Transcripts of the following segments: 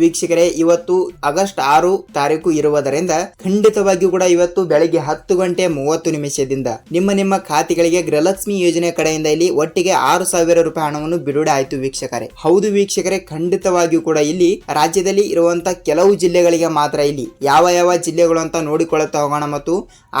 ವೀಕ್ಷಕರೇ, ಇವತ್ತು ಆಗಸ್ಟ್ ಆರು ತಾರೀಕು ಇರುವುದರಿಂದ ಖಂಡಿತವಾಗಿಯೂ ಕೂಡ ಇವತ್ತು ಬೆಳಗ್ಗೆ ಹತ್ತು ಗಂಟೆ ಮೂವತ್ತು ನಿಮಿಷದಿಂದ ನಿಮ್ಮ ನಿಮ್ಮ ಖಾತೆಗಳಿಗೆ ಗೃಹಲಕ್ಷ್ಮಿ ಯೋಜನೆ ಕಡೆಯಿಂದ ಇಲ್ಲಿ ಒಟ್ಟಿಗೆ ಆರು ಸಾವಿರ ರೂಪಾಯಿ ಹಣವನ್ನು ಬಿಡುಗಡೆ ಆಯಿತು ವೀಕ್ಷಕರೇ. ಹೌದು ವೀಕ್ಷಕರೇ, ಖಂಡಿತವಾಗಿಯೂ ಕೂಡ ಇಲ್ಲಿ ರಾಜ್ಯದಲ್ಲಿ ಇರುವಂತಹ ಕೆಲವು ಜಿಲ್ಲೆಗಳಿಗೆ ಮಾತ್ರ ಇಲ್ಲಿ ಯಾವ ಯಾವ ಜಿಲ್ಲೆಗಳು ಅಂತ ನೋಡಿಕೊಳ್ಳುತ್ತಾ ಹೋಗೋಣ ಮತ್ತು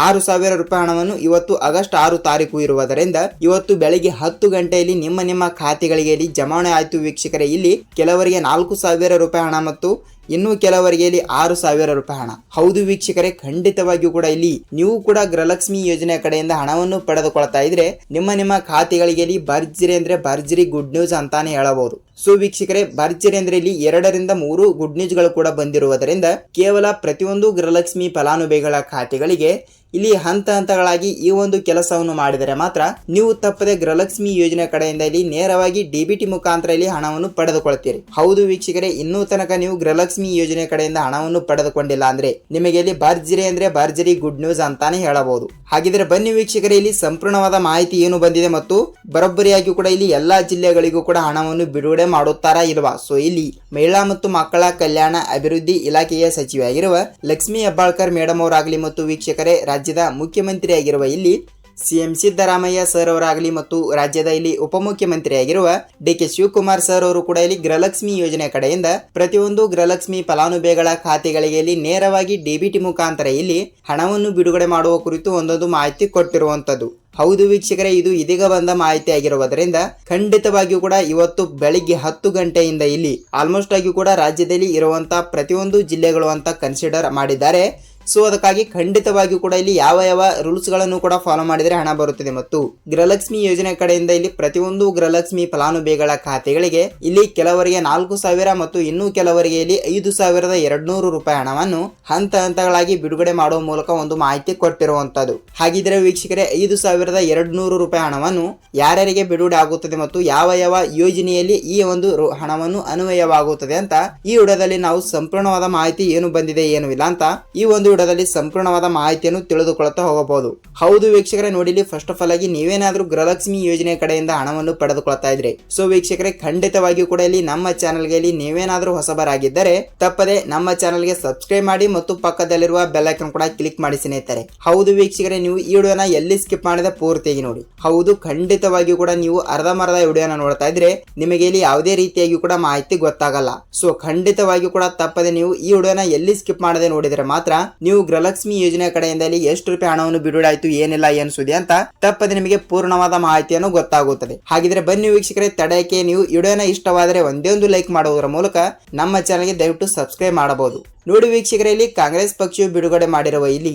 ಆರು ಸಾವಿರ ರೂಪಾಯಿ ಹಣವನ್ನು ಇವತ್ತು ಆಗಸ್ಟ್ ಆರು ತಾರೀಕು ಇರುವುದರಿಂದ ಇವತ್ತು ಬೆಳಗ್ಗೆ ಹತ್ತು ಗಂಟೆಯಲ್ಲಿ ನಿಮ್ಮ ನಿಮ್ಮ ಖಾತೆಗಳಿಗೆ ಇಲ್ಲಿ ಜಮಾವಣೆ ಆಯಿತು ವೀಕ್ಷಕರೇ. ಇಲ್ಲಿ ಕೆಲವರಿಗೆ ನಾಲ್ಕು ಸಾವಿರ ರೂಪಾಯಿ ಹಣ ಮತ್ತು ಇನ್ನು ಕೆಲವರಿಗೆ ಇಲ್ಲಿ ಆರು ಸಾವಿರ ರೂಪಾಯಿ ಹಣ. ಹೌದು ವೀಕ್ಷಕರೇ, ಖಂಡಿತವಾಗಿಯೂ ಕೂಡ ಇಲ್ಲಿ ನೀವು ಕೂಡ ಗೃಹಲಕ್ಷ್ಮಿ ಯೋಜನೆ ಕಡೆಯಿಂದ ಹಣವನ್ನು ಪಡೆದುಕೊಳ್ತಾ ಇದ್ರೆ ನಿಮ್ಮ ನಿಮ್ಮ ಖಾತೆಗಳಿಗೆ ಇಲ್ಲಿ ಭರ್ಜರಿ ಅಂದ್ರೆ ಭರ್ಜರಿ ಗುಡ್ ನ್ಯೂಸ್ ಅಂತಾನೆ ಹೇಳಬಹುದು. ಸೊ ವೀಕ್ಷಕರೇ, ಭರ್ಜರಿ ಅಂದ್ರೆ ಇಲ್ಲಿ ಎರಡರಿಂದ ಮೂರು ಗುಡ್ ನ್ಯೂಸ್ಗಳು ಕೂಡ ಬಂದಿರುವುದರಿಂದ ಕೇವಲ ಪ್ರತಿಯೊಂದು ಗೃಹಲಕ್ಷ್ಮಿ ಫಲಾನುಭವಿಗಳ ಖಾತೆಗಳಿಗೆ ಇಲ್ಲಿ ಹಂತ ಹಂತಗಳಾಗಿ ಈ ಒಂದು ಕೆಲಸವನ್ನು ಮಾಡಿದರೆ ಮಾತ್ರ ನೀವು ತಪ್ಪದೆ ಗೃಹಲಕ್ಷ್ಮಿ ಯೋಜನೆ ಕಡೆಯಿಂದ ಇಲ್ಲಿ ನೇರವಾಗಿ ಡಿಬಿಟಿ ಮುಖಾಂತರ ಇಲ್ಲಿ ಹಣವನ್ನು ಪಡೆದುಕೊಳ್ತೀರಿ ಹೌದು ವೀಕ್ಷಕರೇ, ಇನ್ನೂ ತನಕ ನೀವು ಗೃಹಲಕ್ಷ್ಮಿ ಯೋಜನೆ ಕಡೆಯಿಂದ ಹಣವನ್ನು ಪಡೆದುಕೊಂಡಿಲ್ಲ ಅಂದ್ರೆ ನಿಮಗೆ ಇಲ್ಲಿ ಭರ್ಜರಿ ಅಂದ್ರೆ ಭರ್ಜರಿ ಗುಡ್ ನ್ಯೂಸ್ ಅಂತಾನೆ ಹೇಳಬಹುದು. ಹಾಗಿದ್ರೆ ಬನ್ನಿ ವೀಕ್ಷಕರೇ, ಇಲ್ಲಿ ಸಂಪೂರ್ಣವಾದ ಮಾಹಿತಿ ಏನು ಬಂದಿದೆ ಮತ್ತು ಬರೋಬ್ಬರಿಯಾಗಿ ಕೂಡ ಇಲ್ಲಿ ಎಲ್ಲಾ ಜಿಲ್ಲೆಗಳಿಗೂ ಕೂಡ ಹಣವನ್ನು ಬಿಡುಗಡೆ ಮಾಡುತ್ತಾರಾ ಇಲ್ವಾ? ಸೊ ಇಲ್ಲಿ ಮಹಿಳಾ ಮತ್ತು ಮಕ್ಕಳ ಕಲ್ಯಾಣ ಅಭಿವೃದ್ಧಿ ಇಲಾಖೆಯ ಸಚಿವೆಯಾಗಿರುವ ಲಕ್ಷ್ಮೀ ಹೆಬ್ಬಾಳ್ಕರ್ ಮೇಡಮ್ ಅವರಾಗಲಿ ಮತ್ತು ವೀಕ್ಷಕರೇ ರಾಜ್ಯದ ಮುಖ್ಯಮಂತ್ರಿಯಾಗಿರುವ ಇಲ್ಲಿ ಸಿಎಂ ಸಿದ್ದರಾಮಯ್ಯ ಸರ್ ಅವರಾಗಲಿ ಮತ್ತು ರಾಜ್ಯದ ಇಲ್ಲಿ ಉಪಮುಖ್ಯಮಂತ್ರಿಯಾಗಿರುವ ಡಿ ಕೆ ಶಿವಕುಮಾರ್ ಸರ್ ಅವರು ಕೂಡ ಇಲ್ಲಿ ಗೃಹಲಕ್ಷ್ಮಿ ಯೋಜನೆ ಕಡೆಯಿಂದ ಪ್ರತಿಯೊಂದು ಗೃಹಲಕ್ಷ್ಮಿ ಫಲಾನುಭವಿಗಳ ಖಾತೆಗಳಿಗೆ ಇಲ್ಲಿ ನೇರವಾಗಿ ಡಿಬಿಟಿ ಮುಖಾಂತರ ಇಲ್ಲಿ ಹಣವನ್ನು ಬಿಡುಗಡೆ ಮಾಡುವ ಕುರಿತು ಒಂದೊಂದು ಮಾಹಿತಿ ಕೊಟ್ಟಿರುವಂತದ್ದು ಹೌದು ವೀಕ್ಷಕರೇ, ಇದು ಇದೀಗ ಬಂದ ಮಾಹಿತಿ ಆಗಿರುವುದರಿಂದ ಖಂಡಿತವಾಗಿಯೂ ಕೂಡ ಇವತ್ತು ಬೆಳಿಗ್ಗೆ ಹತ್ತು ಗಂಟೆಯಿಂದ ಇಲ್ಲಿ ಆಲ್ಮೋಸ್ಟ್ ಆಗಿ ಕೂಡ ರಾಜ್ಯದಲ್ಲಿ ಇರುವಂತಹ ಪ್ರತಿಯೊಂದು ಜಿಲ್ಲೆಗಳು ಅಂತ ಕನ್ಸಿಡರ್ ಮಾಡಿದ್ದಾರೆ. ಸೊ ಅದಕ್ಕಾಗಿ ಖಂಡಿತವಾಗಿಯೂ ಕೂಡ ಇಲ್ಲಿ ಯಾವ ಯಾವ ರೂಲ್ಸ್ಗಳನ್ನು ಕೂಡ ಫಾಲೋ ಮಾಡಿದರೆ ಹಣ ಬರುತ್ತದೆ ಮತ್ತು ಗೃಹಲಕ್ಷ್ಮಿ ಯೋಜನೆ ಕಡೆಯಿಂದ ಇಲ್ಲಿ ಪ್ರತಿಯೊಂದು ಗೃಹಲಕ್ಷ್ಮಿ ಫಲಾನುಭವಿಗಳ ಖಾತೆಗಳಿಗೆ ಇಲ್ಲಿ ಕೆಲವರಿಗೆ ನಾಲ್ಕು ಸಾವಿರ ಮತ್ತು ಇನ್ನೂ ಕೆಲವರಿಗೆ ಇಲ್ಲಿ ಐದು ಸಾವಿರದ ಎರಡ್ನೂರು ರೂಪಾಯಿ ಹಣವನ್ನು ಹಂತ ಹಂತಗಳಾಗಿ ಬಿಡುಗಡೆ ಮಾಡುವ ಮೂಲಕ ಒಂದು ಮಾಹಿತಿ ಕೊಟ್ಟಿರುವಂತದ್ದು. ಹಾಗಿದ್ರೆ ವೀಕ್ಷಕರೇ, ಐದು ಸಾವಿರದ ಎರಡ್ನೂರು ರೂಪಾಯಿ ಹಣವನ್ನು ಯಾರ್ಯಾರಿಗೆ ಬಿಡುಗಡೆ ಆಗುತ್ತದೆ ಮತ್ತು ಯಾವ ಯಾವ ಯೋಜನೆಯಲ್ಲಿ ಈ ಒಂದು ಹಣವನ್ನು ಅನ್ವಯವಾಗುತ್ತದೆ ಅಂತ ಈ ವಿಡಿಯೋದಲ್ಲಿ ನಾವು ಸಂಪೂರ್ಣವಾದ ಮಾಹಿತಿ ಏನು ಬಂದಿದೆ ಏನು ಇಲ್ಲ ಅಂತ ಈ ಒಂದು ವಿಡಿಯೋದಲ್ಲಿ ಸಂಪೂರ್ಣವಾದ ಮಾಹಿತಿಯನ್ನು ತಿಳಿದುಕೊಳ್ಳುತ್ತಾ ಹೋಗಬಹುದು. ಹೌದು ವೀಕ್ಷಕರೇ ನೋಡಿಲಿ ಫಸ್ಟ್ ಆಫ್ ಆಲ್ ಆಗಿ ನೀವೇನಾದ್ರೂ ಗೃಹಲಕ್ಷ್ಮಿ ಯೋಜನೆ ಕಡೆಯಿಂದ ಹಣವನ್ನು ಪಡೆದುಕೊಳ್ತಾ ಇದ್ರೆ. ಸೊ ವೀಕ್ಷಕರೇ, ಖಂಡಿತವಾಗಿಯೂ ಕೂಡ ಇಲ್ಲಿ ನಮ್ಮ ಚಾನಲ್ಗೆ ಇಲ್ಲಿ ನೀವೇನಾದ್ರೂ ಹೊಸಬರಾಗಿದ್ದರೆ ತಪ್ಪದೆ ನಮ್ಮ ಚಾನಲ್ಗೆ ಸಬ್ಸ್ಕ್ರೈಬ್ ಮಾಡಿ ಮತ್ತು ಪಕ್ಕದಲ್ಲಿರುವ ಬೆಲ್ ಐಕನ್ ಕೂಡ ಕ್ಲಿಕ್ ಮಾಡಿ ಸ್ನೇಹಿತರೆ. ಹೌದು ವೀಕ್ಷಕರೇ, ನೀವು ಈ ವಿಡಿಯೋನ ಎಲ್ಲಿ ಸ್ಕಿಪ್ ಮಾಡಿದ ಪೂರ್ತಿಯಾಗಿ ನೋಡಿ. ಹೌದು, ಖಂಡಿತವಾಗಿಯೂ ಕೂಡ ನೀವು ಅರ್ಧಮರ್ಧ ವಿಡಿಯೋನ ನೋಡ್ತಾ ಇದ್ರೆ. ನಿಮಗೆ ಇಲ್ಲಿ ಯಾವುದೇ ರೀತಿಯಾಗಿ ಕೂಡ ಮಾಹಿತಿ ಗೊತ್ತಾಗಲ್ಲ. ಸೊ ಖಂಡಿತವಾಗಿಯೂ ಕೂಡ ತಪ್ಪದೆ ನೀವು ಈ ವಿಡಿಯೋನ ಎಲ್ಲಿ ಸ್ಕಿಪ್ ಮಾಡದೆ ನೋಡಿದರೆ ಮಾತ್ರ ನೀವು ಗೃಹಲಕ್ಷ್ಮಿ ಯೋಜನೆ ಕಡೆಯಿಂದ ಇಲ್ಲಿ ಎಷ್ಟು ರೂಪಾಯಿ ಹಣವನ್ನು ಬಿಡುಗಡೆ ಆಯ್ತು ಏನಿಲ್ಲ, ಏನು ಸುದ್ದಿ ಅಂತ ತಪ್ಪದೆ ನಿಮಗೆ ಪೂರ್ಣವಾದ ಮಾಹಿತಿಯನ್ನು ಗೊತ್ತಾಗುತ್ತದೆ. ಹಾಗಿದ್ರೆ ಬನ್ನಿ ವೀಕ್ಷಕರೇ, ತಡೆಯಕ್ಕೆ ನೀವು ವಿಡಿಯೋನ ಇಷ್ಟವಾದರೆ ಒಂದೇ ಒಂದು ಲೈಕ್ ಮಾಡುವುದರ ಮೂಲಕ ನಮ್ಮ ಚಾನಲ್ಗೆ ದಯವಿಟ್ಟು ಸಬ್ಸ್ಕ್ರೈಬ್ ಮಾಡಬಹುದು. ನೋಡಿ ವೀಕ್ಷಕರಲ್ಲಿ ಕಾಂಗ್ರೆಸ್ ಪಕ್ಷವು ಬಿಡುಗಡೆ ಮಾಡಿರುವ ಇಲ್ಲಿ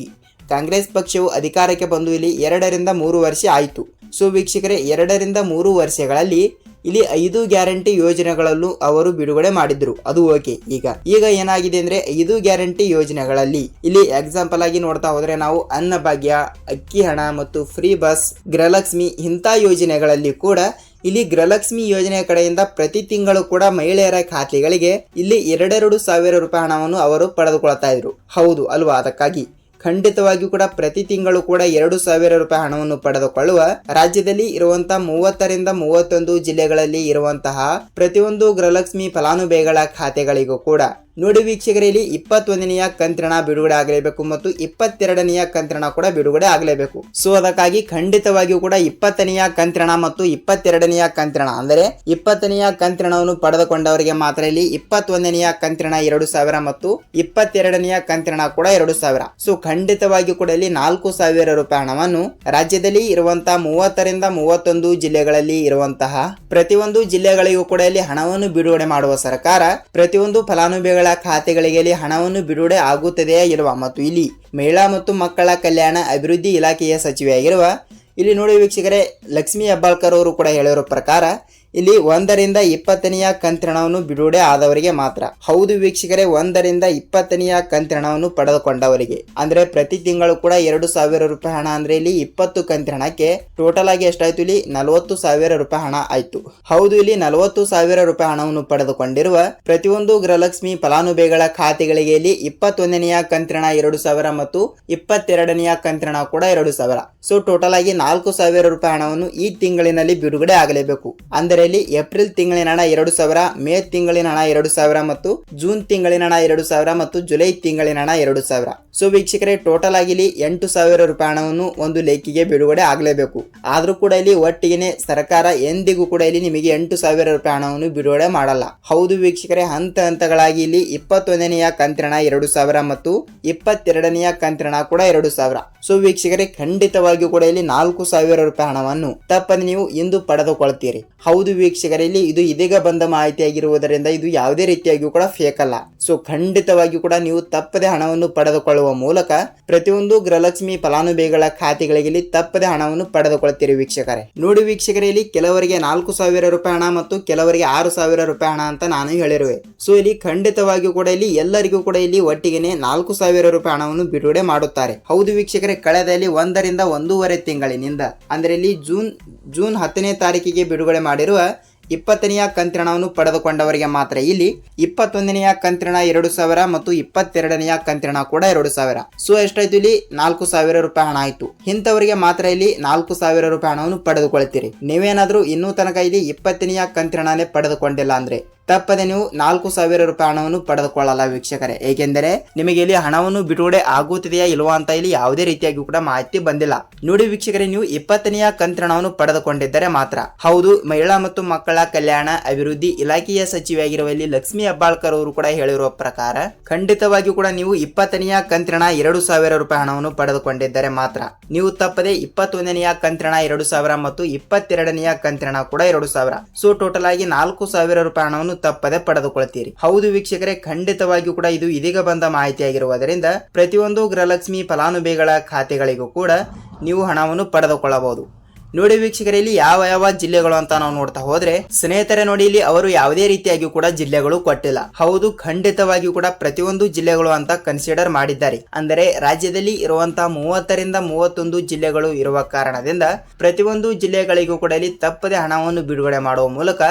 ಕಾಂಗ್ರೆಸ್ ಪಕ್ಷವು ಅಧಿಕಾರಕ್ಕೆ ಬಂದು ಇಲ್ಲಿ ಎರಡರಿಂದ ಮೂರು ವರ್ಷ ಆಯಿತು. ಸೊ ವೀಕ್ಷಕರೇ, ಎರಡರಿಂದ ಮೂರು ವರ್ಷಗಳಲ್ಲಿ ಇಲ್ಲಿ ಐದು ಗ್ಯಾರಂಟಿ ಯೋಜನೆಗಳಲ್ಲೂ ಅವರು ಬಿಡುಗಡೆ ಮಾಡಿದ್ರು. ಅದು ಓಕೆ. ಈಗ ಈಗ ಏನಾಗಿದೆ ಅಂದ್ರೆ ಐದು ಗ್ಯಾರಂಟಿ ಯೋಜನೆಗಳಲ್ಲಿ ಇಲ್ಲಿ ಎಕ್ಸಾಂಪಲ್ ಆಗಿ ನೋಡ್ತಾ ಹೋದ್ರೆ ನಾವು ಅನ್ನಭಾಗ್ಯ, ಅಕ್ಕಿ ಹಣ ಮತ್ತು ಫ್ರೀ ಬಸ್ ಗೃಹಲಕ್ಷ್ಮಿ ಇಂಥ ಯೋಜನೆಗಳಲ್ಲಿ ಕೂಡ ಇಲ್ಲಿ ಗೃಹಲಕ್ಷ್ಮಿ ಯೋಜನೆ ಕಡೆಯಿಂದ ಪ್ರತಿ ತಿಂಗಳು ಕೂಡ ಮಹಿಳೆಯರ ಖಾತೆಗಳಿಗೆ ಇಲ್ಲಿ ಎರಡೆರಡು ಸಾವಿರ ರೂಪಾಯಿ ಹಣವನ್ನು ಅವರು ಪಡೆದುಕೊಳ್ತಾ ಇದ್ರು. ಹೌದು, ಅಲ್ವಾ? ಅದಕ್ಕಾಗಿ. ಖಂಡಿತವಾಗಿಯೂ ಕೂಡ ಪ್ರತಿ ತಿಂಗಳು ಕೂಡ ಎರಡು ಸಾವಿರ ರೂಪಾಯಿ ಹಣವನ್ನು ಪಡೆದುಕೊಳ್ಳುವ ರಾಜ್ಯದಲ್ಲಿ ಇರುವಂತಹ ಮೂವತ್ತರಿಂದ ಮೂವತ್ತೊಂದು ಜಿಲ್ಲೆಗಳಲ್ಲಿ ಇರುವಂತಹ ಪ್ರತಿಯೊಂದು ಗೃಹಲಕ್ಷ್ಮಿ ಫಲಾನುಭವಿಗಳ ಖಾತೆಗಳಿಗೂ ಕೂಡ ನೋಡಿ ವೀಕ್ಷಕರೇ, ಇಲ್ಲಿ ಇಪ್ಪತ್ತೊಂದನೆಯ ಕಂತ್ರಣ ಬಿಡುಗಡೆ ಆಗಲೇಬೇಕು ಮತ್ತು ಇಪ್ಪತ್ತೆರಡನೆಯ ಕಂತ್ರಣ ಕೂಡ ಬಿಡುಗಡೆ ಆಗಲೇಬೇಕು. ಸೊ ಅದಕ್ಕಾಗಿ ಖಂಡಿತವಾಗಿಯೂ ಕೂಡ ಇಪ್ಪತ್ತನೆಯ ಕಂತ್ರಣ ಮತ್ತು ಇಪ್ಪತ್ತೆರಡನೆಯ ಕಂತ್ರಣ, ಅಂದರೆ ಇಪ್ಪತ್ತನೆಯ ಕಂತ್ರಣವನ್ನು ಪಡೆದುಕೊಂಡವರಿಗೆ ಮಾತ್ರ ಇಲ್ಲಿ ಇಪ್ಪತ್ತೊಂದನೆಯ ಕಂತ್ರಣ ಎರಡು ಸಾವಿರ ಮತ್ತು ಇಪ್ಪತ್ತೆರಡನೆಯ ಕಂತ್ರಣ ಕೂಡ ಎರಡು ಸಾವಿರ. ಸೊ ಖಂಡಿತವಾಗಿಯೂ ಕೂಡ ಇಲ್ಲಿ ನಾಲ್ಕು ಸಾವಿರ ರೂಪಾಯಿ ಹಣವನ್ನು ರಾಜ್ಯದಲ್ಲಿ ಇರುವಂತಹ ಮೂವತ್ತರಿಂದ ಮೂವತ್ತೊಂದು ಜಿಲ್ಲೆಗಳಲ್ಲಿ ಇರುವಂತಹ ಪ್ರತಿಯೊಂದು ಜಿಲ್ಲೆಗಳಿಗೂ ಕೂಡ ಇಲ್ಲಿ ಹಣವನ್ನು ಬಿಡುಗಡೆ ಮಾಡುವ ಸರ್ಕಾರ ಪ್ರತಿಯೊಂದು ಫಲಾನುಭವಿಗಳ ಖಾತೆಗಳಿಗೆ ಇಲ್ಲಿ ಹಣವನ್ನು ಬಿಡುಗಡೆ ಆಗುತ್ತದೆಯೇ ಇರುವ ಮತ್ತು ಇಲ್ಲಿ ಮಹಿಳಾ ಮತ್ತು ಮಕ್ಕಳ ಕಲ್ಯಾಣ ಅಭಿವೃದ್ಧಿ ಇಲಾಖೆಯ ಸಚಿವೆಯಾಗಿರುವ ಇಲ್ಲಿ ನೋಡಿ ವೀಕ್ಷಕರೇ, ಲಕ್ಷ್ಮೀ ಹೆಬ್ಬಾಳ್ಕರ್ ಅವರು ಕೂಡ ಹೇಳಿರೋ ಪ್ರಕಾರ ಇಲ್ಲಿ ಒಂದರಿಂದ ಇಪ್ಪತ್ತನೆಯ ಕಂತ್ರಣವನ್ನು ಬಿಡುಗಡೆ ಆದವರಿಗೆ ಮಾತ್ರ. ಹೌದು ವೀಕ್ಷಕರೇ, ಒಂದರಿಂದ ಇಪ್ಪತ್ತನೆಯ ಕಂತ್ರಣವನ್ನು ಪಡೆದುಕೊಂಡವರಿಗೆ. ಅಂದ್ರೆ ಪ್ರತಿ ತಿಂಗಳು ಕೂಡ ಎರಡು ಸಾವಿರ ರೂಪಾಯಿ ಹಣ, ಅಂದ್ರೆ ಇಲ್ಲಿ ಇಪ್ಪತ್ತು ಕಂತ್ರಣಕ್ಕೆ ಟೋಟಲ್ ಆಗಿ ಎಷ್ಟಾಯ್ತು? ಇಲ್ಲಿ ನಲವತ್ತು ಸಾವಿರ ರೂಪಾಯಿ ಹಣ ಆಯ್ತು. ಹೌದು, ಇಲ್ಲಿ ನಲವತ್ತು ಸಾವಿರ ರೂಪಾಯಿ ಹಣವನ್ನು ಪಡೆದುಕೊಂಡಿರುವ ಪ್ರತಿಯೊಂದು ಗೃಹಲಕ್ಷ್ಮಿ ಫಲಾನುಭವಿಗಳ ಖಾತೆಗಳಿಗೆ ಇಲ್ಲಿ ಇಪ್ಪತ್ತೊಂದನೆಯ ಕಂತ್ರಣ ಎರಡು ಸಾವಿರ ಮತ್ತು ಇಪ್ಪತ್ತೆರಡನೆಯ ಕಂತ್ರಣ ಕೂಡ ಎರಡು ಸಾವಿರ. ಸೊ ಟೋಟಲ್ ಆಗಿ ನಾಲ್ಕು ಸಾವಿರ ರೂಪಾಯಿ ಹಣವನ್ನು ಈ ತಿಂಗಳಿನಲ್ಲಿ ಬಿಡುಗಡೆ ಆಗಲೇಬೇಕು. ಅಂದರೆ ಏಪ್ರಿಲ್ ತಿಂಗಳಿನ ಹಣ ಎರಡು ಸಾವಿರ, ಮೇ ತಿಂಗಳಿನ ಹಣ ಎರಡು ಸಾವಿರ ಮತ್ತು ಜೂನ್ ತಿಂಗಳಿನ ಹಣ ಎರಡು ಸಾವಿರ ಮತ್ತು ಜುಲೈ ತಿಂಗಳಿನ ಹಣ ಎರಡು ಸಾವಿರ. ಸೊ ವೀಕ್ಷಕರೇ, ಟೋಟಲ್ ಆಗಿ ಇಲ್ಲಿ ಎಂಟು ಸಾವಿರ ರೂಪಾಯಿ ಹಣವನ್ನು ಒಂದು ಲೇಖಿಗೆ ಬಿಡುಗಡೆ ಆಗಲೇಬೇಕು. ಆದ್ರೂ ಕೂಡ ಇಲ್ಲಿ ಒಟ್ಟಿಗೆ ಸರ್ಕಾರ ಎಂದಿಗೂ ಕೂಡ ಇಲ್ಲಿ ನಿಮಗೆ ಎಂಟು ಸಾವಿರ ರೂಪಾಯಿ ಹಣವನ್ನು ಬಿಡುಗಡೆ ಮಾಡಲ್ಲ. ಹೌದು ವೀಕ್ಷಕರೇ, ಹಂತ ಹಂತಗಳಾಗಿ ಇಲ್ಲಿ ಇಪ್ಪತ್ತೊಂದನೆಯ ಕಂತಿನ ಎರಡು ಸಾವಿರ ಮತ್ತು ಇಪ್ಪತ್ತೆರಡನೆಯ ಕಂತಿನ ಕೂಡ ಎರಡು ಸಾವಿರ. ಸೊ ವೀಕ್ಷಕರೇ, ಖಂಡಿತವಾಗಿಯೂ ಕೂಡ ಇಲ್ಲಿ ನಾಲ್ಕು ಸಾವಿರ ರೂಪಾಯಿ ಹಣವನ್ನು ತಪ್ಪದೆ ನೀವು ಇಂದು ಪಡೆದುಕೊಳ್ತೀರಿ. ಹೌದು ವೀಕ್ಷಕರೇ, ಇಲ್ಲಿ ಇದು ಇದೀಗ ಬಂದ ಮಾಹಿತಿ ಆಗಿರುವುದರಿಂದ ಇದು ಯಾವುದೇ ರೀತಿಯಾಗಿಯೂ ಕೂಡ ಫೇಕ್ ಅಲ್ಲ. ಸೊ ಖಂಡಿತವಾಗಿಯೂ ಕೂಡ ನೀವು ತಪ್ಪದೆ ಹಣವನ್ನು ಪಡೆದುಕೊಳ್ಳುವ ಮೂಲಕ ಪ್ರತಿಯೊಂದು ಗೃಹಲಕ್ಷ್ಮಿ ಫಲಾನುಭವಿಗಳ ಖಾತೆಗಳಿಗೆ ಇಲ್ಲಿ ತಪ್ಪದೆ ಹಣವನ್ನು ಪಡೆದುಕೊಳ್ಳುತ್ತೀರಿ ವೀಕ್ಷಕರೇ. ನೋಡಿ ವೀಕ್ಷಕರೇ, ಇಲ್ಲಿ ಕೆಲವರಿಗೆ ನಾಲ್ಕು ಸಾವಿರ ರೂಪಾಯಿ ಹಣ ಮತ್ತು ಕೆಲವರಿಗೆ ಆರು ಸಾವಿರ ರೂಪಾಯಿ ಹಣ ಅಂತ ನಾನು ಹೇಳಿರುವೆ. ಸೊ ಇಲ್ಲಿ ಖಂಡಿತವಾಗಿಯೂ ಕೂಡ ಇಲ್ಲಿ ಎಲ್ಲರಿಗೂ ಕೂಡ ಇಲ್ಲಿ ಒಟ್ಟಿಗೆನೆ ನಾಲ್ಕು ಸಾವಿರ ರೂಪಾಯಿ ಹಣವನ್ನು ಬಿಡುಗಡೆ ಮಾಡುತ್ತಾರೆ. ಹೌದು ವೀಕ್ಷಕರೇ ಕಳೆದ ಇಲ್ಲಿ ಒಂದರಿಂದ ಒಂದೂವರೆ ತಿಂಗಳಿನಿಂದ, ಅಂದ್ರೆ ಇಲ್ಲಿ ಜೂನ್ ಜೂನ್ ಹತ್ತನೇ ತಾರೀಕಿಗೆ ಬಿಡುಗಡೆ ಮಾಡಿರುವ ಇಪ್ಪತ್ತನೆಯ ಕಂತಿರಣವನ್ನು ಪಡೆದುಕೊಂಡವರಿಗೆ ಮಾತ್ರ. ಇಲ್ಲಿ ಇಪ್ಪತ್ತೊಂದನೆಯ ಕಂತಿರಣ ಎರಡು ಸಾವಿರ ಮತ್ತು ಇಪ್ಪತ್ತೆರಡನೆಯ ಕಂತಿರಣ ಕೂಡ ಎರಡು ಸಾವಿರ. ಸೊ, ಎಷ್ಟಾಯ್ತು ಇಲ್ಲಿ? ನಾಲ್ಕು ಸಾವಿರ ರೂಪಾಯಿ ಹಣ ಆಯ್ತು. ಇಂಥವರಿಗೆ ಮಾತ್ರ ಇಲ್ಲಿ ನಾಲ್ಕು ಸಾವಿರ ರೂಪಾಯಿ ಹಣವನ್ನು ಪಡೆದುಕೊಳ್ತೀರಿ. ನೀವೇನಾದ್ರೂ ಇನ್ನೂ ತನಕ ಇಲ್ಲಿ ಇಪ್ಪತ್ತನೆಯ ಕಂತಿರಣನೇ ಪಡೆದುಕೊಂಡಿಲ್ಲ ಅಂದ್ರೆ? ತಪ್ಪದೆ ನೀವು ನಾಲ್ಕು ಸಾವಿರ ರೂಪಾಯಿ ಹಣವನ್ನು ಪಡೆದುಕೊಳ್ಳಲ್ಲ ವೀಕ್ಷಕರೇ. ಏಕೆಂದರೆ ನಿಮಗೆ ಇಲ್ಲಿ ಹಣವನ್ನು ಬಿಡುಗಡೆ ಆಗುತ್ತಿದೆಯಾ ಇಲ್ವಾ ಅಂತ ಇಲ್ಲಿ ಯಾವುದೇ ರೀತಿಯಾಗಿ ಕೂಡ ಮಾಹಿತಿ ಬಂದಿಲ್ಲ. ನೋಡಿ ವೀಕ್ಷಕರೇ, ನೀವು ಇಪ್ಪತ್ತನೆಯ ಕಂತ್ರಣವನ್ನು ಪಡೆದುಕೊಂಡಿದ್ದರೆ ಮಾತ್ರ. ಹೌದು, ಮಹಿಳಾ ಮತ್ತು ಮಕ್ಕಳ ಕಲ್ಯಾಣ, ಅಭಿವೃದ್ಧಿ ಇಲಾಖೆಯ ಸಚಿವೆಯಾಗಿರುವ ಇಲ್ಲಿ ಲಕ್ಷ್ಮಿ ಹೆಬ್ಬಾಳ್ಕರ್ ಅವರು ಕೂಡ ಹೇಳಿರುವ ಪ್ರಕಾರ, ಖಂಡಿತವಾಗಿಯೂ ಕೂಡ ನೀವು ಇಪ್ಪತ್ತನೆಯ ಕಂತ್ರಣ ಎರಡು ಸಾವಿರ ರೂಪಾಯಿ ಹಣವನ್ನು ಪಡೆದುಕೊಂಡಿದ್ದರೆ ಮಾತ್ರ. ನೀವು ತಪ್ಪದೆ ಇಪ್ಪತ್ತೊಂದನೆಯ ಕಂತ್ರಣ ಎರಡು ಸಾವಿರ ಮತ್ತು ಇಪ್ಪತ್ತೆರಡನೆಯ ಕಂತ್ರಣ ಕೂಡ ಎರಡು ಸಾವಿರ. ಸೊ ಟೋಟಲ್ ಆಗಿ ನಾಲ್ಕು ಸಾವಿರ ರೂಪಾಯಿ ಹಣವನ್ನು ತಪ್ಪದೆ ಪಡೆದುಕೊಳ್ತೀರಿ. ಹೌದು ವೀಕ್ಷಕರೇ, ಖಂಡಿತವಾಗಿಯೂ ಕೂಡ ಇದು ಇದೀಗ ಬಂದ ಮಾಹಿತಿಯಾಗಿರುವುದರಿಂದ ಪ್ರತಿಯೊಂದು ಗೃಹಲಕ್ಷ್ಮಿ ಫಲಾನುಭವಿಗಳ ಖಾತೆಗಳಿಗೂ ಕೂಡ ನೀವು ಹಣವನ್ನು ಪಡೆದುಕೊಳ್ಳಬಹುದು. ನೋಡಿ ವೀಕ್ಷಕರೇ, ಇಲ್ಲಿ ಯಾವ ಯಾವ ಜಿಲ್ಲೆಗಳು ಅಂತ ನಾವು ನೋಡ್ತಾ ಹೋದ್ರೆ, ಸ್ನೇಹಿತರೆ ನೋಡಿ, ಇಲ್ಲಿ ಅವರು ಯಾವುದೇ ರೀತಿಯಾಗಿ ಕೂಡ ಜಿಲ್ಲೆಗಳು ಕೊಟ್ಟಿಲ್ಲ. ಹೌದು, ಖಂಡಿತವಾಗಿಯೂ ಕೂಡ ಪ್ರತಿಯೊಂದು ಜಿಲ್ಲೆಗಳು ಅಂತ ಕನ್ಸಿಡರ್ ಮಾಡಿದ್ದಾರೆ. ಅಂದರೆ ರಾಜ್ಯದಲ್ಲಿ ಇರುವಂತಹ ಮೂವತ್ತರಿಂದ ಮೂವತ್ತೊಂದು ಜಿಲ್ಲೆಗಳು ಇರುವ ಕಾರಣದಿಂದ ಪ್ರತಿಯೊಂದು ಜಿಲ್ಲೆಗಳಿಗೂ ಕೂಡ ಇಲ್ಲಿ ತಪ್ಪದೆ ಹಣವನ್ನು ಬಿಡುಗಡೆ ಮಾಡುವ ಮೂಲಕ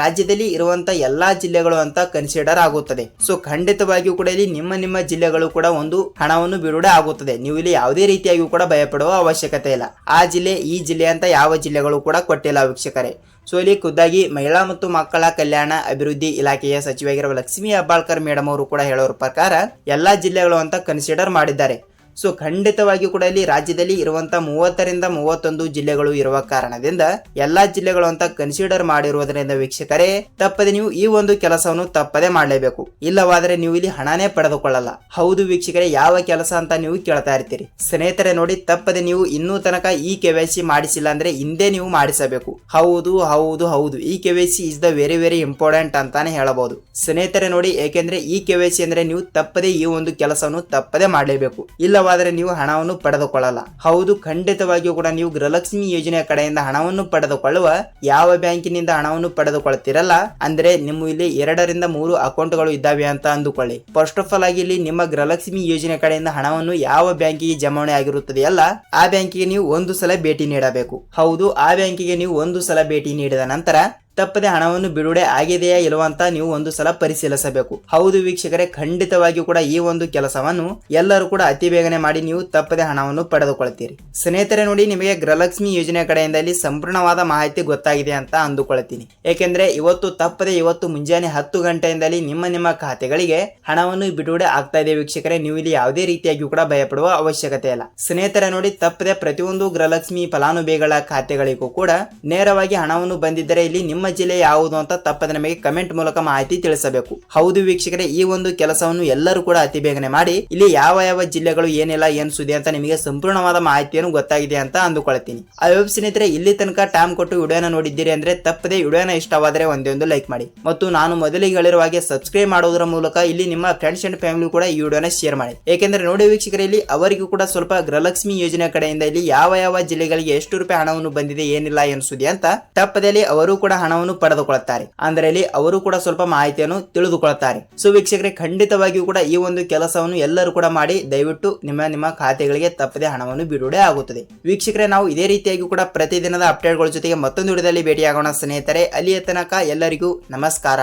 ರಾಜ್ಯದಲ್ಲಿ ಇರುವಂತ ಎಲ್ಲಾ ಜಿಲ್ಲೆಗಳು ಅಂತ ಕನ್ಸಿಡರ್ ಆಗುತ್ತದೆ. ಸೊ ಖಂಡಿತವಾಗಿಯೂ ಕೂಡ ಇಲ್ಲಿ ನಿಮ್ಮ ನಿಮ್ಮ ಜಿಲ್ಲೆಗಳು ಕೂಡ ಒಂದು ಹಣವನ್ನು ಬಿಡುಗಡೆ ಆಗುತ್ತದೆ. ನೀವು ಇಲ್ಲಿ ಯಾವುದೇ ರೀತಿಯಾಗಿಯೂ ಕೂಡ ಭಯಪಡುವ ಅವಶ್ಯಕತೆ ಇಲ್ಲ. ಆ ಜಿಲ್ಲೆ, ಈ ಜಿಲ್ಲೆ ಅಂತ ಯಾವ ಜಿಲ್ಲೆಗಳು ಕೂಡ ಕೊಟ್ಟಿಲ್ಲ ವೀಕ್ಷಕರೇ. ಸೊ ಇಲ್ಲಿ ಖುದ್ದಾಗಿ ಮಹಿಳಾ ಮತ್ತು ಮಕ್ಕಳ ಕಲ್ಯಾಣ ಅಭಿವೃದ್ಧಿ ಇಲಾಖೆಯ ಸಚಿವೆಯಾಗಿರುವ ಲಕ್ಷ್ಮೀ ಅಬ್ಬಾಳ್ಕರ್ ಮೇಡಮ್ ಅವರು ಕೂಡ ಹೇಳೋರ ಪ್ರಕಾರ ಎಲ್ಲಾ ಜಿಲ್ಲೆಗಳು ಅಂತ ಕನ್ಸಿಡರ್ ಮಾಡಿದ್ದಾರೆ. ಸೊ ಖಂಡಿತವಾಗಿಯೂ ಕೂಡ ಇಲ್ಲಿ ರಾಜ್ಯದಲ್ಲಿ ಇರುವಂತ ಮೂವತ್ತರಿಂದ ಮೂವತ್ತೊಂದು ಜಿಲ್ಲೆಗಳು ಇರುವ ಕಾರಣದಿಂದ ಎಲ್ಲಾ ಜಿಲ್ಲೆಗಳು ಅಂತ ಕನ್ಸಿಡರ್ ಮಾಡಿರುವುದರಿಂದ ವೀಕ್ಷಕರೇ, ತಪ್ಪದೆ ನೀವು ಈ ಒಂದು ಕೆಲಸವನ್ನು ತಪ್ಪದೆ ಮಾಡಲೇಬೇಕು. ಇಲ್ಲವಾದರೆ ನೀವು ಇಲ್ಲಿ ಹಣನೇ ಪಡೆದುಕೊಳ್ಳಲ್ಲ. ಹೌದು ವೀಕ್ಷಕರೇ, ಯಾವ ಕೆಲಸ ಅಂತ ನೀವು ಕೇಳ್ತಾ ಇರ್ತೀರಿ. ಸ್ನೇಹಿತರೆ ನೋಡಿ, ತಪ್ಪದೆ ನೀವು ಇನ್ನೂ ತನಕ ಈ ಕೆ ವೈ ಸಿ ಮಾಡಿಸಿಲ್ಲ ಅಂದ್ರೆ ಹಿಂದೆ ನೀವು ಮಾಡಿಸಬೇಕು. ಹೌದು ಹೌದು ಹೌದು. ಈ K Y C is the very very important ಅಂತಾನೆ ಹೇಳಬಹುದು. ಸ್ನೇಹಿತರೆ ನೋಡಿ, ಏಕೆಂದ್ರೆ ಈ ಕೆ ವೈ ಸಿ ಅಂದ್ರೆ ನೀವು ತಪ್ಪದೆ ಈ ಒಂದು ಕೆಲಸವನ್ನು ತಪ್ಪದೆ ಮಾಡಲೇಬೇಕು. ಇಲ್ಲವಾದರೆ ನೀವು ಹಣವನ್ನು ಪಡೆದುಕೊಳ್ಳಲ್ಲ. ಹೌದು, ಖಂಡಿತವಾಗಿಯೂ ಕೂಡ ನೀವು ಗೃಹಲಕ್ಷ್ಮಿ ಯೋಜನೆಯ ಕಡೆಯಿಂದ ಹಣವನ್ನು ಪಡೆದುಕೊಳ್ಳುವ ಯಾವ ಬ್ಯಾಂಕಿನಿಂದ ಹಣವನ್ನು ಪಡೆದುಕೊಳ್ಳುತ್ತಿರಲ್ಲ ಅಂದ್ರೆ ನಿಮ್ಮ ಇಲ್ಲಿ ಎರಡರಿಂದ ಮೂರು ಅಕೌಂಟ್ಗಳು ಇದ್ದಾವೆ ಅಂತ ಅಂದುಕೊಳ್ಳಿ. ಫಸ್ಟ್ ಆಫ್ ಆಲ್ ಆಗಿ ಇಲ್ಲಿ ನಿಮ್ಮ ಗೃಹಲಕ್ಷ್ಮಿ ಯೋಜನೆ ಕಡೆಯಿಂದ ಹಣವನ್ನು ಯಾವ ಬ್ಯಾಂಕಿಗೆ ಜಮಾವಣೆ ಆಗಿರುತ್ತದೆಯಲ್ಲ, ಆ ಬ್ಯಾಂಕಿಗೆ ನೀವು ಒಂದು ಸಲ ಭೇಟಿ ನೀಡಬೇಕು. ಹೌದು, ಆ ಬ್ಯಾಂಕಿಗೆ ನೀವು ಒಂದು ಸಲ ಭೇಟಿ ನೀಡಿದ ನಂತರ ತಪ್ಪದೆ ಹಣವನ್ನು ಬಿಡುಗಡೆ ಆಗಿದೆಯಾ ಇಲ್ಲವಂತ ನೀವು ಒಂದು ಸಲ ಪರಿಶೀಲಿಸಬೇಕು. ಹೌದು ವೀಕ್ಷಕರೇ ಖಂಡಿತವಾಗಿಯೂ ಕೂಡ ಈ ಒಂದು ಕೆಲಸವನ್ನು ಎಲ್ಲರೂ ಕೂಡ ಅತಿ ಬೇಗನೆ ಮಾಡಿ ನೀವು ತಪ್ಪದೆ ಹಣವನ್ನು ಪಡೆದುಕೊಳ್ತೀರಿ. ಸ್ನೇಹಿತರೆ, ನೋಡಿ ನಿಮಗೆ ಗೃಹಲಕ್ಷ್ಮಿ ಯೋಜನೆ ಕಡೆಯಿಂದ ಇಲ್ಲಿ ಸಂಪೂರ್ಣವಾದ ಮಾಹಿತಿ ಗೊತ್ತಾಗಿದೆ ಅಂತ ಅಂದುಕೊಳ್ತೀನಿ. ಏಕೆಂದ್ರೆ ಇವತ್ತು ತಪ್ಪದೆ ಇವತ್ತು ಮುಂಜಾನೆ ಹತ್ತು ಗಂಟೆಯಿಂದಲೇ ನಿಮ್ಮ ನಿಮ್ಮ ಖಾತೆಗಳಿಗೆ ಹಣವನ್ನು ಬಿಡುಗಡೆ ಆಗ್ತಾ ಇದೆ ವೀಕ್ಷಕರೇ. ನೀವು ಇಲ್ಲಿ ಯಾವುದೇ ರೀತಿಯಾಗಿಯೂ ಕೂಡ ಭಯಪಡುವ ಅವಶ್ಯಕತೆ ಇಲ್ಲ. ಸ್ನೇಹಿತರೆ, ನೋಡಿ ತಪ್ಪದೆ ಪ್ರತಿಯೊಂದು ಗೃಹಲಕ್ಷ್ಮಿ ಫಲಾನುಭವಿಗಳ ಖಾತೆಗಳಿಗೂ ಕೂಡ ನೇರವಾಗಿ ಹಣವನ್ನು ಬಂದಿದ್ದರೆ ಇಲ್ಲಿ ನಿಮ್ಮ ಜಿಲ್ಲೆ ಯಾವುದು ಅಂತ ತಪ್ಪದೆ ನಮಗೆ ಕಮೆಂಟ್ ಮೂಲಕ ಮಾಹಿತಿ ತಿಳಿಸಬೇಕು. ಹೌದು ವೀಕ್ಷಕರೇ, ಈ ಒಂದು ಕೆಲಸವನ್ನು ಎಲ್ಲರೂ ಕೂಡ ಅತಿ ಬೇಗನೆ ಮಾಡಿ. ಇಲ್ಲಿ ಯಾವ ಯಾವ ಜಿಲ್ಲೆಗಳು ಏನಿಲ್ಲ, ಏನ್ ಸುದ್ದಿ ಅಂತ ನಿಮಗೆ ಸಂಪೂರ್ಣವಾದ ಮಾಹಿತಿಯನ್ನು ಗೊತ್ತಾಗಿದೆ ಅಂತ ಅಂದುಕೊಳ್ತೀನಿ. ಆ ವೆಬ್ ಸ್ನೇಹಿತರೆ, ಇಲ್ಲಿ ತನಕ ಟೈಮ್ ಕೊಟ್ಟು ವಿಡಿಯೋನ ನೋಡಿದ್ದೀರಿ ಅಂದ್ರೆ ತಪ್ಪದೆ ವಿಡಿಯೋನ ಇಷ್ಟವಾದರೆ ಒಂದೇ ಒಂದು ಲೈಕ್ ಮಾಡಿ. ಮತ್ತು ನಾನು ಮೊದಲಿಗೆ ಹೇಳಿರುವ ಹಾಗೆ ಸಬ್ಸ್ಕ್ರೈಬ್ ಮಾಡುವುದರ ಮೂಲಕ ಇಲ್ಲಿ ನಿಮ್ಮ ಫ್ರೆಂಡ್ಸ್ ಅಂಡ್ ಫ್ಯಾಮಿಲಿ ಕೂಡ ಈ ವಿಡಿಯೋನ ಶೇರ್ ಮಾಡಿ. ಏಕೆಂದ್ರೆ ನೋಡಿ ವೀಕ್ಷಕರೇ, ಇಲ್ಲಿ ಅವರಿಗೂ ಕೂಡ ಸ್ವಲ್ಪ ಗೃಹಲಕ್ಷ್ಮಿ ಯೋಜನೆ ಕಡೆಯಿಂದ ಇಲ್ಲಿ ಯಾವ ಯಾವ ಜಿಲ್ಲೆಗಳಿಗೆ ಎಷ್ಟು ರೂಪಾಯಿ ಹಣವನ್ನು ಬಂದಿದೆ, ಏನಿಲ್ಲ, ಏನು ಅಂತ ತಪ್ಪದಲ್ಲಿ ಅವರು ಕೂಡ ಹಣವನ್ನು ಪಡೆದುಕೊಳ್ಳುತ್ತಾರೆ. ಅಂದ್ರೆ ಅವರು ಕೂಡ ಸ್ವಲ್ಪ ಮಾಹಿತಿಯನ್ನು ತಿಳಿದುಕೊಳ್ಳುತ್ತಾರೆ. ಸೊ ವೀಕ್ಷಕರೇ, ಖಂಡಿತವಾಗಿಯೂ ಕೂಡ ಈ ಒಂದು ಕೆಲಸವನ್ನು ಎಲ್ಲರೂ ಕೂಡ ಮಾಡಿ ದಯವಿಟ್ಟು ನಿಮ್ಮ ನಿಮ್ಮ ಖಾತೆಗಳಿಗೆ ತಪ್ಪದೆ ಹಣವನ್ನು ಬಿಡುಗಡೆ ಆಗುತ್ತದೆ. ವೀಕ್ಷಕರೇ, ನಾವು ಇದೇ ರೀತಿಯಾಗಿ ಕೂಡ ಪ್ರತಿದಿನದ ಅಪ್ಡೇಟ್ಗಳ ಜೊತೆಗೆ ಮತ್ತೊಂದು ವಿಡಿಯೋದಲ್ಲಿ ಭೇಟಿಯಾಗೋಣ ಸ್ನೇಹಿತರೆ. ಅಲ್ಲಿಯ ತನಕ ಎಲ್ಲರಿಗೂ ನಮಸ್ಕಾರ.